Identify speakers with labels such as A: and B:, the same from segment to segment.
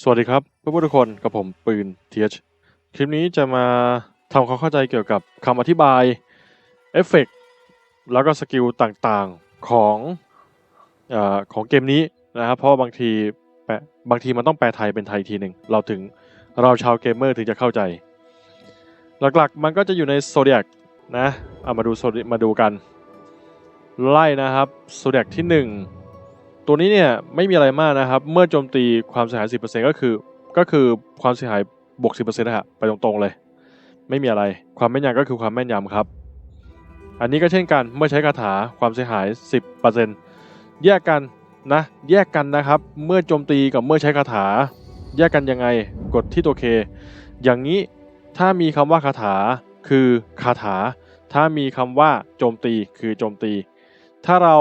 A: สวัสดีครับเพื่อนๆทุกคนกับผมปืนเทียชคลิปนี้จะมาทำความเข้าใจเกี่ยวกับคำอธิบายเอฟเฟกต์แล้วก็สกิลต่างๆของเออของเกมนี้นะครับ เพราะบางทีแปลบางทีมันต้องแปลไทยเป็นไทยทีหนึ่งเราถึงเราชาวเกมเมอร์ถึงจะเข้าใจ หลักๆมันก็จะอยู่ในโซเดียกนะเอามาดูโซมาดูกัน ไล่นะครับโซเดียกที่หนึ่ง ตัวนี้เนี่ยไม่มีอะไรมากนะครับ เมื่อโจมตีความเสียหาย 10%ก็คือก็คือความเสียหายบวก 10%นะฮะไปตรงๆเลย ไม่มีอะไรความแม่นยำก็คือความแม่นยำครับ อันนี้ก็เช่นกันเมื่อใช้คาถาความเสียหาย 10%แยกกันนะแยกกันนะครับ เมื่อโจมตีกับเมื่อใช้คาถา แยกกันยังไงกดที่ตัวเคอย่างนี้ถ้ามีคำว่าคาถาคือคาถา ถ้ามีคำว่าโจมตีคือโจมตี ถ้าเรา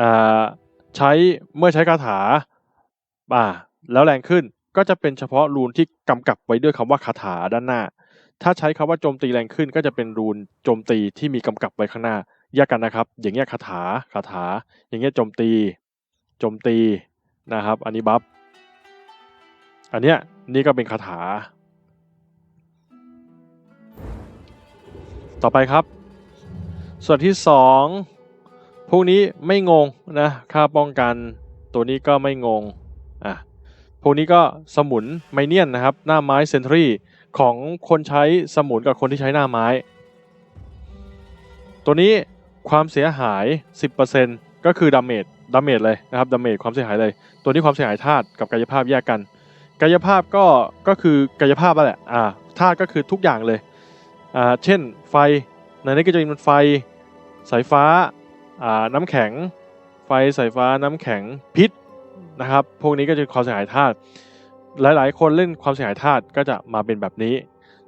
A: อ่า ใช้เมื่อใช้คาถาอ่าแล้วแรงขึ้นก็จะเป็นเฉพาะรูนที่กำกับไว้ด้วยคำว่าคาถาด้านหน้า ถ้าใช้คำว่าโจมตีแรงขึ้น ก็จะเป็นรูนโจมตีที่มีกำกับไว้ข้างหน้าแยกกันนะครับ อย่างเงี้ยคาถาคาถา อย่างเงี้ยโจมตีโจมตีนะครับ อันนี้บัฟอันเนี้ยนี่ก็เป็นคาถา ต่อไปครับ ส่วนที่สอง พวกนี้ไม่งงนะค่าป้องกันตัวนี้ก็ไม่งงอะพวกนี้ก็สมุนไมเนียนนะครับ หน้าไม้เซนทรีของคนใช้สมุนกับคนที่ใช้หน้าไม้ ตัวนี้ความเสียหาย 10%ก็คือดาเมจดาเมจเลยนะครับดาเมจความเสียหายเลย ตัวนี้ความเสียหายธาตุกับกายภาพแยกกัน กายภาพก็ก็คือกายภาพนั่นแหละอ่าธาตุก็คือทุกอย่างเลยอ่าเช่นไฟในนี้ก็จะมีไฟสายฟ้า อ่าน้ำแข็ง ไฟสายฟ้าน้ำแข็งพิษนะครับ พวกนี้ก็จะความเสียหายธาตุหลาย ๆ คนเล่นความเสียหายธาตุก็จะมาเป็นแบบนี้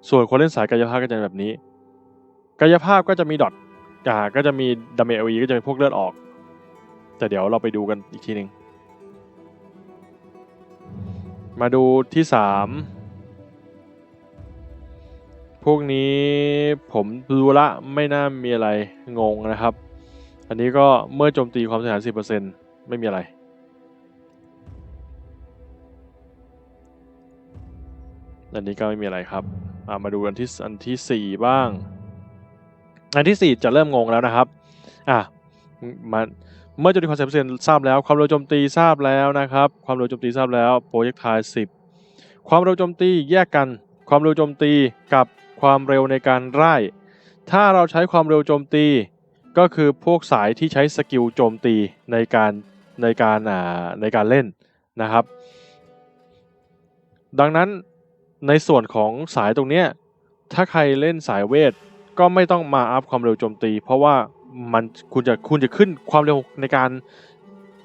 A: ส่วนคนเล่นสายกายภาพก็จะเป็นแบบนี้ กายภาพก็จะมีดอทอ่าก็จะมีดาเมจเอลีก็จะเป็นพวกเลือดออก แต่เดี๋ยวเราไปดูกันอีกทีหนึ่งมาดูที่สามพวกนี้ผมดูละไม่น่ามีอะไรงงนะครับ อันนี้ก็เมื่อโจมตีความเสียหาย10%ไม่มีอะไร อันนี้ก็ไม่มีอะไรครับามาดูอันที่อันที่ 4 บ้าง อันที่ 4 จะเริ่มงงแล้วนะครับอะมาเมื่อโจมตีความเสียหายทราบแล้ว ความเร็วโจมตีทราบแล้วนะครับ ความเร็วโจมตีทราบแล้วโปรเจกต์ทาย10 ความเร็วโจมตีแยกกัน ความเร็วโจมตีกับความเร็วในการไล่ถ้าเราใช้ความเร็วโจมตี ก็คือพวกสายที่ใช้สกิลโจมตีในการในการอ่าในการเล่นนะครับ ดังนั้นในส่วนของสายตรงเนี้ยถ้าใครเล่นสายเวทก็ไม่ต้องมาอัพความเร็วโจมตี เพราะว่ามันคุณจะคุณจะขึ้นความเร็วในการ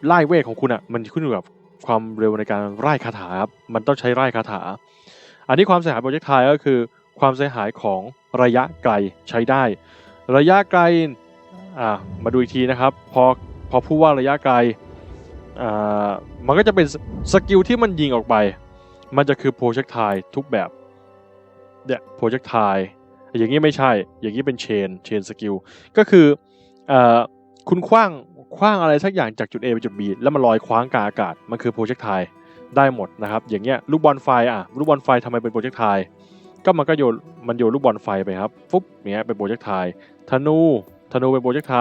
A: ไล่เวทของคุณอะ่ะมันขึ้นอยู่กับความเร็วในการไล่คาถาครับมันต้องใช้ไล่คาถา อันนี้ความเสียหายโปรเจกต์ไทยก็คือ ความเสียหายของระยะไกลใช้ได้ ระยะไกล อ่ามาดูอีกทีนะครับ พอพอพูดว่าระยะไกลอ่ามันก็จะเป็นสสกิลที่มันยิงออกไป มันจะคือโปรเจกต์ไททุกแบบเนี่ยโปรเจกต์ไทอย่างนี้ไม่ใช่ อย่างนี้เป็นเชนเชนสกิลก็คืออ่าคุณคว้างคว้างอะไรสักอย่างจากจุด A ไปจุด B แล้วมันลอยคว้างกลางอากาศ มันคือโปรเจกต์ไทได้หมดนะครับ อย่างเงี้ยลูกบอลไฟอะลูกบอลไฟทำไมเป็นโปรเจกต์ไทก็มันก็โยนมันโยนลูกบอลไฟไปครับฟุ๊บเนี้ยเป็นโปรเจกต์ไทธนู ธนูเป็นโปรเจกต์ไท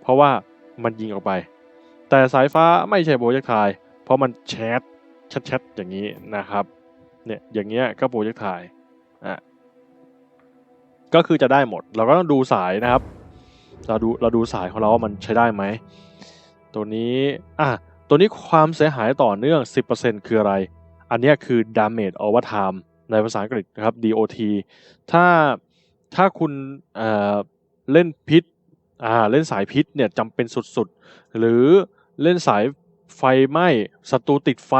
A: เพราะว่ามันยิงออกไป แต่สายฟ้าไม่ใช่โปรเจกต์ไทเพราะมันแชทแชทๆอย่างนี้นะครับเนี่ยอย่างเงี้ยก็โปรเจกต์ไทอะก็คือจะได้หมด เราก็ต้องดูสายนะครับ เราดูเราดูสายของเราว่ามันใช้ได้ไหม ตัวนี้อะตัวนี้ความเสียหายต่อเนื่อง 10%คืออะไร อันนี้คือ damage over time ในภาษาอังกฤษนะครับ DOT ถ้าถ้าคุณเอ่อเล่นพิษ อ่าเล่นสายพิษเนี่ยจำเป็นสุดๆ หรือเล่นสายไฟไหม้ศัตรูติดไฟ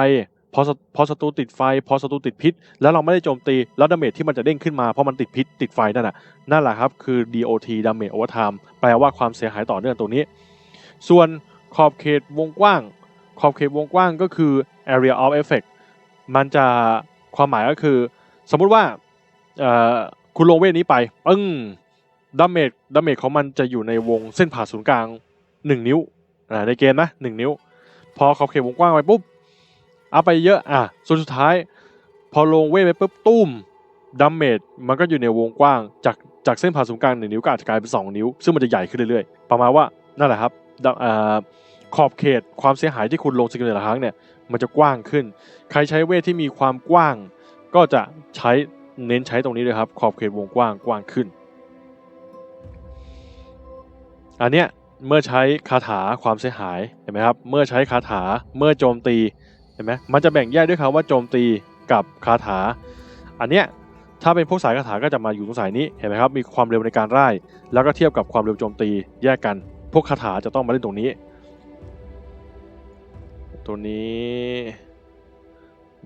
A: พอพอศัตรูติดไฟ พอศัตรูติดพิษ แล้วเราไม่ได้โจมตี แล้วดาเมจที่มันจะเด้งขึ้นมา เพราะมันติดพิษติดไฟนั่นน่ะนั่นแหละครับ คือ DOT damage over time แปลว่าความเสียหายต่อเนื่องตรงนี้ ส่วนขอบเขตวงกว้าง ขอบเขตวงกว้างก็คือ area of effect มันจะความหมายก็คือ สมมุติว่าเอ่อคุณลงเวทนี้ไปปึ้ง ดาเมจดาเมจของมันจะอยู่ในวงเส้นผ่าศูนย์กลาง 1 นิ้วอ่าในเกมนะ 1 นิ้ว พอเขอบเขตวงกว้างไปปุ๊บอัพไปเยอะอะส่วนสุดท้าย พอลงเวทไปปุ๊บตุ้มดัมเมจมันก็อยู่ในวงกว้าง จากจากเส้นผ่าศูนย์กลางหนึ่งนิ้วก็อาจจะกลายเป็น 2 นิ้ว ซึ่งมันจะใหญ่ขึ้นเรื่อยๆ ประมาณว่านั่นแหละครับอขอบเขตความเสียหายที่คุณลงสกิลแต่ละครั้งเนี่ยมันจะกว้างขึ้น ใครใช้เวทที่มีความกว้าง ก็จะใช้เน้นใช้ตรงนี้เลยครับ ขอบเขตวงกว้างกว้างขึ้น อันเนี้ยเมื่อใช้คาถาความเสียหายเห็นไหมครับเมื่อใช้คาถาเมื่อโจมตีเห็นไหมมันจะแบ่งแยกด้วยครับว่าโจมตีกับคาถา อันเนี้ยถ้าเป็นพวกสายคาถาก็จะมาอยู่ตรงสายนี้เห็นไหมครับมีความเร็วในการไล่แล้วก็เทียบกับความเร็วโจมตีแยกกัน พวกคาถาจะต้องมาเล่นตรงนี้ ตัวนี้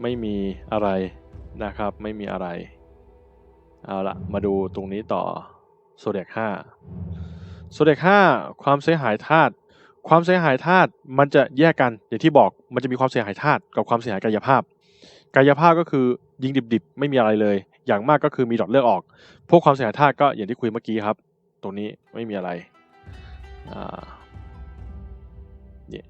A: ไม่มีอะไรนะครับไม่มีอะไรเอาละมาดูตรงนี้ต่อโซเดก5 โซเดก5ความเสียหายธาตุความเสียหายธาตุมันจะแยกกันอย่างที่บอกมันจะมีความเสียหายธาตุกับความเสียหายกายภาพ กายภาพก็คือยิงดิบๆ ไม่มีอะไรเลย อย่างมากก็คือมีดอทเลือกออก พวกความเสียหายธาตุก็อย่างที่คุยเมื่อกี้ครับ ตรงนี้ไม่มีอะไรอ่าเนี่ย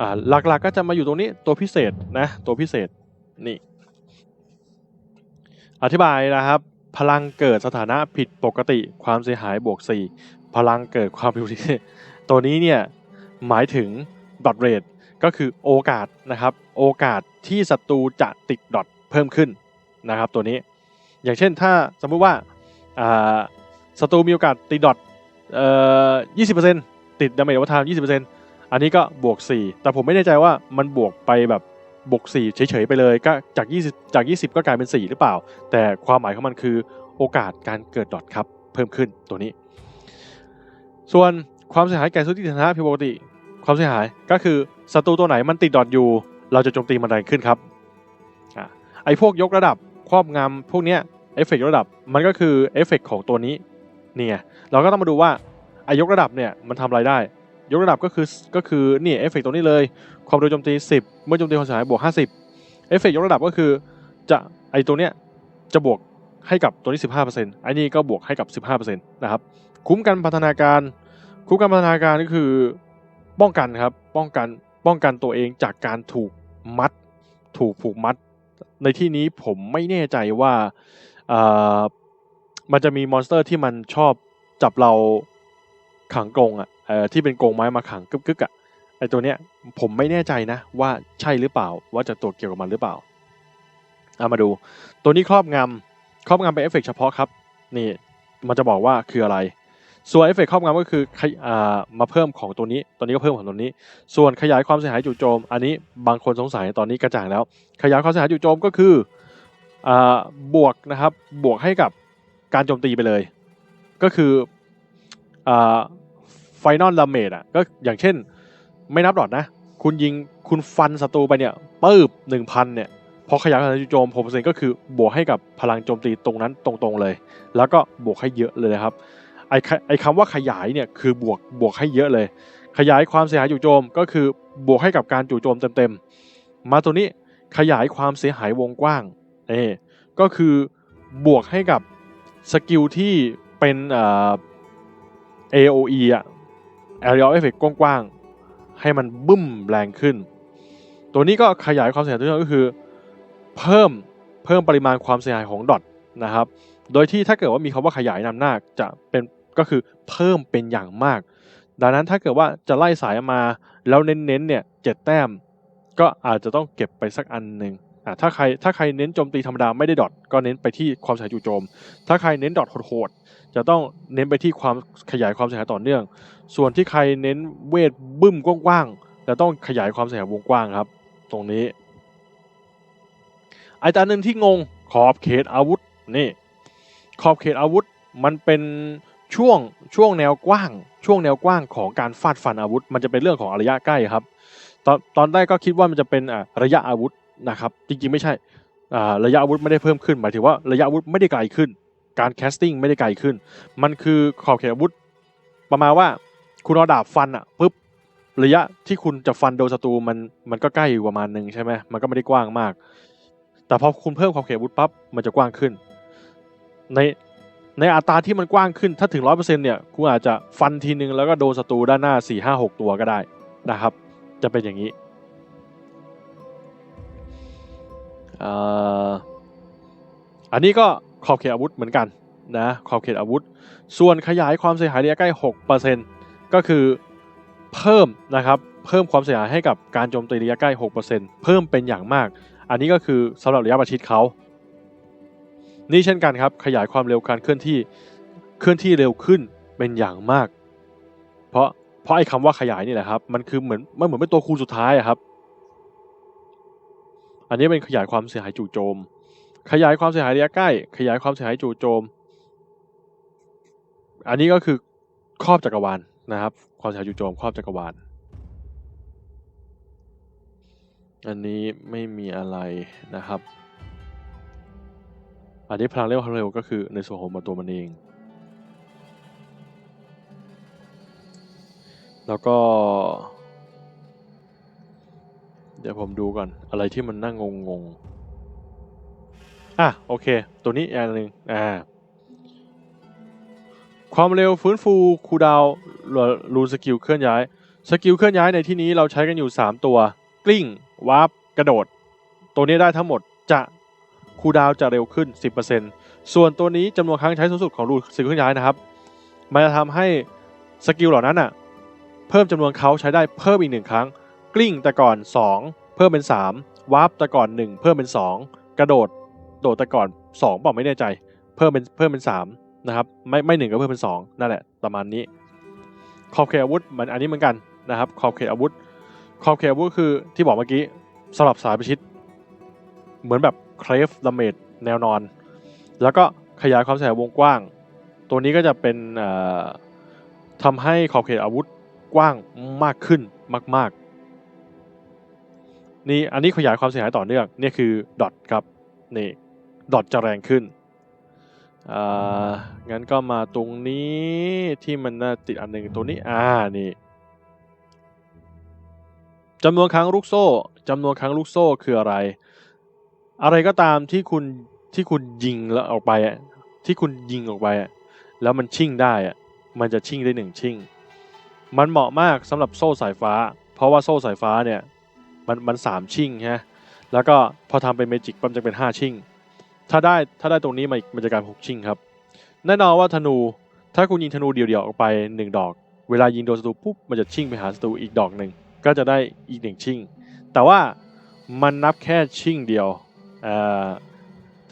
A: อ่าหลักๆก็จะมาอยู่ตรงนี้ตัวพิเศษนะตัวพิเศษนี่ อธิบายนะครับ พลังเกิดสถานะผิดปกติความเสียหายบวก 4 พลังเกิดความผิดปกติตัวนี้เนี่ยหมายถึงดอทเรทก็คือโอกาสนะครับ โอกาสที่ศัตรูจะติดดอทเพิ่มขึ้นนะครับ ตัวนี้ อย่างเช่นถ้าสมมุติว่าศัตรูมีโอกาสติดดอทเอ่อ20%ติดดาเมจวัฒน20%อันนี้ก็บวก 4 แต่ผมไม่แน่ใจว่ามันบวกไปแบบ บวก4เฉยๆไปเลยก็จาก 20 จาก 20 ก็กลายเป็น 4 หรือเปล่า แต่ความหมายของมันคือโอกาสการเกิดดอทครับเพิ่มขึ้นตัวนี้ ส่วนความเสียหายแก่สุติธนะผิดปกติ ความเสียหายก็คือศัตรูตัวไหนมันติดดอทอยู่ เราจะโจมตีมันแรงขึ้นครับอไอ้พวกยกระดับครอบงำพวกเนี้ยเอฟเฟกต์ระดับมันก็คือเอฟเฟกต์ของตัวนี้เนี่ยเราก็ต้องมาดูว่าไอยกระดับเนี่ยมันทำอะไรได้ ยกระดับก็คือก็คือนี่เอฟเฟกต์ตัวนี้เลย ความเร็วโจมตี 10 เมื่อโจมตีความเสียหายบวก 50 เอฟเฟกต์ยกระดับก็คือจะไอตัวเนี้ยจะบวกให้กับตัวนี้ 15%ไอ้นี่ก็บวกให้กับ 15%นะครับ คุ้มกันพัฒนาการ คุ้มกันพัฒนาการก็คือป้องกันครับ ป้องกันป้องกันตัวเองจากการถูกมัด ถูกผูกมัด ในที่นี้ผมไม่แน่ใจว่าอ่ามันจะมีมอนสเตอร์ที่มันชอบจับเราขังกรงอะ เอ่อที่เป็นกรงไม้มาขังกึกกึกๆอะไอตัวเนี้ยผมไม่แน่ใจนะว่าใช่หรือเปล่าว่าจะตัวเกี่ยวกับมันหรือเปล่าเอามาดู ตัวนี้ครอบงำครอบงำเป็นเอฟเฟกต์เฉพาะครับนี่มันจะบอกว่าคืออะไร ส่วนเอฟเฟกต์ครอบงำก็คืออ่ามาเพิ่มของตัวนี้ ตัวนี้ก็เพิ่มของตัวนี้ ส่วนขยายความเสียหายจู่โจม อันนี้บางคนสงสัยตอนนี้กระจ่างแล้ว ขยายความเสียหายจู่โจมก็คืออ่าบวกนะครับบวกให้กับการโจมตีไปเลย ก็คืออ่า นอลดาเมจอะก็อย่างเช่นไม่นับดอทนะ คุณยิงคุณฟันศัตรูไปเนี่ยปื้บหนึ่งพันเนี่ยพอขยายความจุโจมผมเปอร์เซ็นต์ก็คือบวกให้กับพลังโจมตีตรงนั้นตรงๆเลย แล้วก็บวกให้เยอะเลยนะครับไอ้คไอ้คำว่าขยายเนี่ยคือบวกบวกให้เยอะเลย ขยายความเสียหายจู่โจมก็คือบวกให้กับการจู่โจมเต็มๆ มาตัวนี้ขยายความเสียหายวงกว้างเอก็คือบวกให้กับสกิลที่เป็นเอ่อ AOE อะ Area of Effect กว้างๆ ให้มันบึ้มแรงขึ้น ตัวนี้ก็ขยายความเสียหายตัวนี้ก็คือ เพิ่มเพิ่มปริมาณความเสียหายของดอทนะครับ โดยที่ถ้าเกิดว่ามีคำว่าขยายนำหน้าจะเป็นก็คือเพิ่มเป็นอย่างมาก ดังนั้นถ้าเกิดว่าจะไล่สายมาแล้วเน้นๆเนี่ยเจ็ดแต้ม ก็อาจจะต้องเก็บไปสักอันหนึ่ง ถ้าใครถ้าใครเน้นโจมตีธรรมดาไม่ได้ดอทก็เน้นไปที่ความเสียหายจู่โจม ถ้าใครเน้นดอทโหดๆจะต้องเน้นไปที่ความขยายความเสียหายต่อเนื่อง ส่วนที่ใครเน้นเวทบึ้มกว้างๆจะต้องขยายความเสียหายวงกว้างครับ ตรงนี้ไอาจาหนึ่งที่งงขอบเขตอาวุธนี่ขอบเขตอาวุธมันเป็นช่วงช่วงแนวกว้าง ช่วงแนวกว้างของการฟาดฟันอาวุธ มันจะเป็นเรื่องของระยะใกล้ครับ ตอนตอนแรกก็คิดว่ามันจะเป็นอะระยะอาวุธ นะครับ จริงๆไม่ใช่ระยะอาวุธไม่ได้เพิ่มขึ้น หมายถึงว่าระยะอาวุธไม่ได้ไกลขึ้น การแคสติ้งไม่ได้ไกลขึ้น มันคือขอบเขตอาวุธ ประมาณว่าคุณเอาดาบฟันอะปุ๊บระยะที่คุณจะฟันโดนศัตรูมันมันก็ใกล้อยู่ประมาณหนึ่งใช่ไหมมันก็ไม่ได้กว้างมาก แต่พอคุณเพิ่มขอบเขตอาวุธปั๊บมันจะกว้างขึ้น ในในอัตราที่มันกว้างขึ้นถ้าถึง100%เปอร์เซ็นต์เนี่ยคุณอาจจะฟันทีนึงแล้วก็โดนศัตรูด้านหน้า4 5 6ตัวก็ได้นะครับ จะเป็นอย่างนี้ อันนี้ก็ขอบเขตอาวุธเหมือนกันนะขอบเขตอาวุธ ส่วนขยายความเสียหายระยะใกล้ 6%ก็คือเพิ่มนะครับเพิ่มความเสียหายให้กับการโจมตีระยะใกล้ 6%เพิ่มเป็นอย่างมาก อันนี้ก็คือสำหรับระยะประชิดเขานี่เช่นกันครับขยายความเร็วการเคลื่อนที่เคลื่อนที่เร็วขึ้นเป็นอย่างมาก เพราะเพราะไอ้คำว่าขยายนี่แหละครับมันคือเหมือนมันเหมือนเป็นตัวคูณสุดท้ายครับ อันนี้เป็นขยายความเสียหายจู่โจม ขยายความเสียหายระยะใกล้ ขยายความเสียหายจู่โจม อันนี้ก็คือครอบจักรวาลนะครับ ความเสียหายจู่โจมครอบจักรวาล อันนี้ไม่มีอะไรนะครับ อันนี้พลังเร็วความเร็วก็คือในส่วนของมันตัวมันเอง แล้วก็ เดี๋ยวผมดูก่อน อะไรที่มันนั่งงงๆอะโอเค ตัวนี้อย่างหนึ่งอ่า ความเร็วฟื้นฟูคูดาวรูนสกิลเคลื่อนย้าย สกิลเคลื่อนย้ายในที่นี้เราใช้กันอยู่ 3 ตัว กลิ้งวาร์ปกระโดด ตัวนี้ได้ทั้งหมดจะคูดาวจะเร็วขึ้น 10%ส่วนตัวนี้จำนวนครั้งใช้สูงสุดของรูนสกิลเคลื่อนย้ายนะครับ มันจะทำให้สกิลเหล่านั้นอะเพิ่มจำนวนเขาใช้ได้เพิ่มอีกหนึ่งครั้ง กลิ้งแต่ก่อน 2 เพิ่มเป็น 3วาร์ปแต่ก่อน 1 เพิ่มเป็น 2 กระโดด โดดแต่ก่อน 2บอกไม่แน่ใจ เพิ่มเป็นเพิ่มเป็น 3 นะครับ ไม่ไม่หนึ่งก็เพิ่มเป็น 2 นั่นแหละประมาณนี้ ขอบเขตอาวุธมันอันนี้เหมือนกันนะครับ ขอบเขตอาวุธ ขอบเขตอาวุธคือที่บอกเมื่อกี้สำหรับสายประชิด เหมือนแบบเครฟดาเมจแนวนอน แล้วก็ขยายความเสียวงกว้าง ตัวนี้ก็จะเป็นทำให้ขอบเขตอาวุธกว้างมากขึ้นมาก ๆ นี่อันนี้ขยายความเสียหายต่อเนื่องนี่คือดอทครับนี่ดอทจะแรงขึ้นอ่างั้นก็มาตรงนี้ที่มันน่าติดอันหนึ่งตัวนี้อ่านี่จำนวนครั้งลูกโซ่จำนวนครั้งลูกโซ่คืออะไร อะไรก็ตามที่คุณที่คุณยิงแล้วออกไปอะที่คุณยิงออกไปอะแล้วมันชิ่งได้อะมันจะชิ่งได้หนึ่งชิ่ง มันเหมาะมากสำหรับโซ่สายฟ้า เพราะว่าโซ่สายฟ้าเนี่ย มันมันสามชิ่งฮะแล้วก็พอทำเป็นเมจิกปั๊มจะเป็นห้าชิ่ง ถ้าได้ถ้าได้ตรงนี้มาอีกมันจะกลายเป็นหกชิ่งครับ แน่นอนว่าธนู ถ้าคุณยิงธนูเดี่ยวๆออกไปหนึ่งดอก เวลายิงโดนศัตรูปุ๊บมันจะชิ่งไปหาศัตรูอีกดอกหนึ่งก็จะได้อีกหนึ่งชิ่ง แต่ว่ามันนับแค่ชิ่งเดียวอ่อ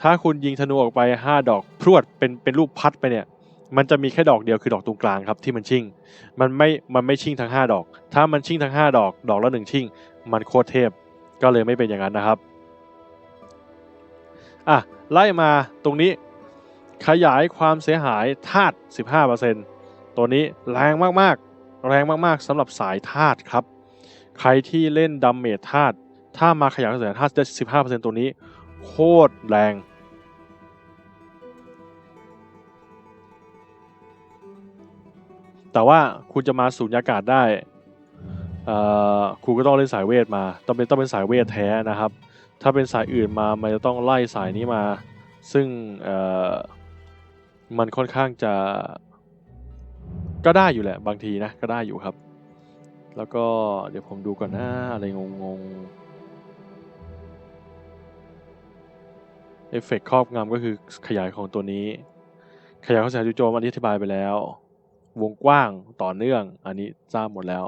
A: ถ้าคุณยิงธนูออกไป 5 ดอกพรวดเป็นเป็นรูปพัดไปเนี่ยมันจะมีแค่ดอกเดียวคือดอกตรงกลางครับที่มันชิ่ง มันไม่ มันไม่ชิ่งทั้ง 5 ดอก ถ้ามันชิ่งทั้ง 5 ดอก ดอกละหนึ่งชิ่ง มันโคตรเทพก็เลยไม่เป็นอย่างนั้นนะครับอะไล่มาตรงนี้ขยายความเสียหายธาตุ15%ตัวนี้แรงมากๆ แรงมากๆสำหรับสายธาตุครับ ใครที่เล่นดัมเมจธาตุถ้ามาขยายความเสียหายธาตุได้15%ตัวนี้ โคตรแรง แต่ว่าคุณจะมาสูญญากาศได้ คุณก็ต้องเล่นสายเวทมา ต้องเป็นต้องเป็นสายเวทแท้นะครับ ถ้าเป็นสายอื่นมา มันจะต้องไล่สายนี้มา ซึ่งมันค่อนข้างจะ ก็ได้อยู่แหละบางทีนะ ก็ได้อยู่ครับ แล้วก็เดี๋ยวผมดูก่อนนะอะไรงงๆเอฟเฟกต์ครอบงำก็คือขยายของตัวนี้ ขยายของสายจู่โจมอันนี้อธิบายไปแล้ว วงกว้างต่อเนื่อง อันนี้ทราบหมดแล้ว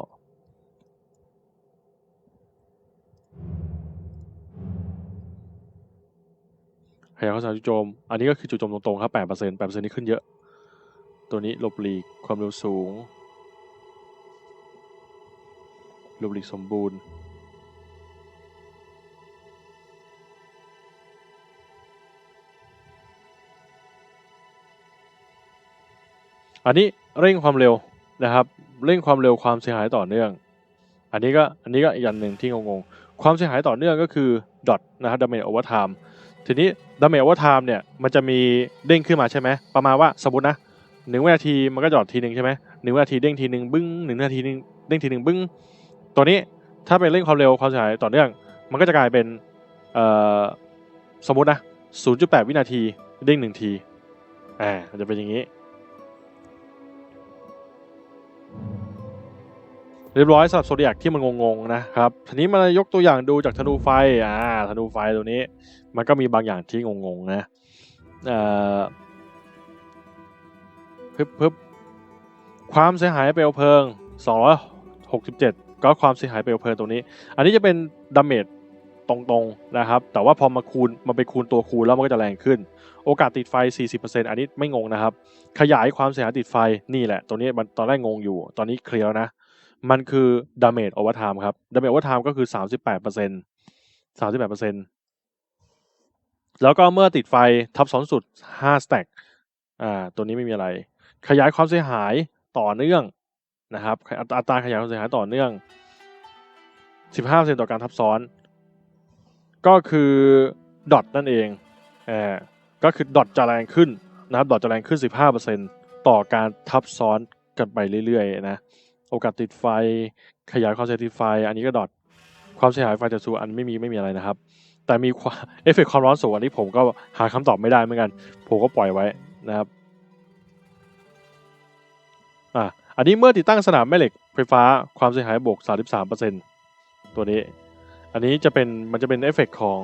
A: ขยายของสายจู่โจม อันนี้ก็คือจู่โจมตรงๆครับ8% 8%นี่ขึ้นเยอะ ตัวนี้หลบหลีกความเร็วสูงหลบหลีกสมบูรณ์ อันนี้เร่งความเร็วนะครับ เร่งความเร็วความเสียหายต่อเนื่อง อันนี้ก็อันนี้ก็อีกอันหนึ่งที่งงๆ ความเสียหายต่อเนื่องก็คือดอทนะครับดาเมจโอเวอร์ไทม์ ทีนี้ดาเมจโอเวอร์ไทม์เนี่ยมันจะมีเด้งขึ้นมาใช่ไหมประมาณว่าสมมตินะหนึ่งวินาทีมันก็จอดทีหนึ่งใช่ไหมหนึ่งวินาทีเด้งทีหนึ่งบึ้งหนึ่งนาทีหนึ่งเด้งทีหนึ่งบึ้งตัวนี้ถ้าเป็นเร่งความเร็วความเสียหายต่อเนื่อง มันก็จะกลายเป็นสมมตินะ0.8 วินาทีเด้งหนึ่งทีอ่าจะเป็นอย่างนี้ เรียบร้อยสำหรับโซเดียกที่มันงงๆนะครับทีนี้มายกตัวอย่างดูจากธนูไฟอ่าธนูไฟตัวนี้ มันก็มีบางอย่างที่งงๆนะเอ่อพึบพึบความเสียหายเปลวเพลิง267 ก็ความเสียหายเปลวเพลิงตรงนี้ อันนี้จะเป็นดาเมจตรงๆนะครับ แต่ว่าพอมาคูณมาไปคูณตัวคูณแล้วมันก็จะแรงขึ้น โอกาสติดไฟ 40%อันนี้ไม่งงนะครับ ขยายความเสียหายติดไฟนี่แหละ ตัวนี้มันตอนแรกงงอยู่ ตอนนี้เคลียร์แล้วนะ มันคือดาเมจโอเวอร์ไทม์ครับ ดาเมจโอเวอร์ไทม์ก็คือ 38% 38% แล้วก็เมื่อติดไฟทับซ้อนสุด5สแต็กอ่าตัวนี้ไม่มีอะไร ขยายความเสียหายต่อเนื่องนะครับอัตราขยายความเสียหายต่อเนื่อง 15%ต่อการทับซ้อน ก็คือดอทนั่นเองเออก็คือดอทจะแรงขึ้นนะครับดอทจะแรงขึ้น 15%ต่อการทับซ้อนกันไปเรื่อยๆนะโอกาสติดไฟขยายความเสียหายติดไฟ อันนี้ก็ดอทความเสียหายไฟจากสูอันไม่มีไม่มีอะไรนะครับ แต่มีความเอฟเฟกต์ความร้อนสูงอันนี้ผมก็หาคำตอบไม่ได้เหมือนกัน ผมก็ปล่อยไว้นะครับอะอันนี้เมื่อติดตั้งสนามแม่เหล็กไฟฟ้าความเสียหายบวก 33%ตัวนี้ อันนี้จะเป็นมันจะเป็นเอฟเฟกต์ของ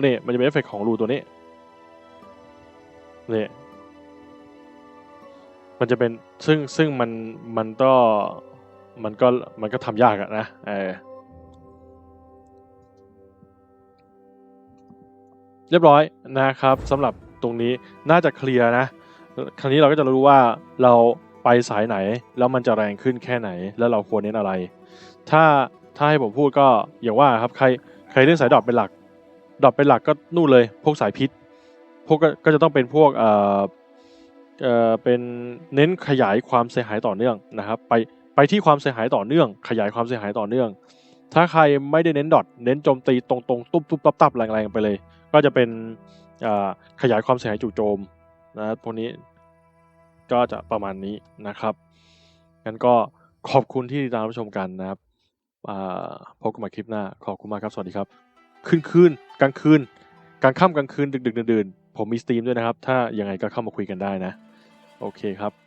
A: เนี่ยมันจะเป็นเอฟเฟกต์ของรูตัวนี้เนี่ยมันจะเป็นซึ่งซึ่งมันมันก็มันก็มันก็ทำยากอะนะเออ เรียบร้อยนะครับสำหรับตรงนี้น่าจะเคลียร์นะ คราวนี้เราก็จะรู้ว่าเราไปสายไหน แล้วมันจะแรงขึ้นแค่ไหน แล้วเราควรเน้นอะไร ถ้าถ้าให้ผมพูดก็อย่างว่าครับใครใครเล่นสายดรอปเป็นหลักดรอปเป็นหลักก็นู่นเลย พวกสายพิษ พวกก็ก็จะต้องเป็นพวกเอ่อเอ่อเป็นเน้นขยายความเสียหายต่อเนื่องนะครับ ไปไปที่ความเสียหายต่อเนื่อง ขยายความเสียหายต่อเนื่อง ถ้าใครไม่ได้เน้นดอทเน้นโจมตีตรงๆ ตุ๊บตุ๊บตับตับแรงๆไปเลย ก็จะเป็นขยายความเสียหายจู่โจมนะพวกนี้ก็จะประมาณนี้นะครับงั้นก็ขอบคุณที่ติดตามรับชมกันนะครับพบกันใหม่คลิปหน้า ขอบคุณมากครับ สวัสดีครับ คืนคืนกลางคืนกลางค่ำกลางคืนดึกดึกดื่นๆผมมีสตรีมด้วยนะครับ ถ้ายังไงก็เข้ามาคุยกันได้นะ โอเคครับ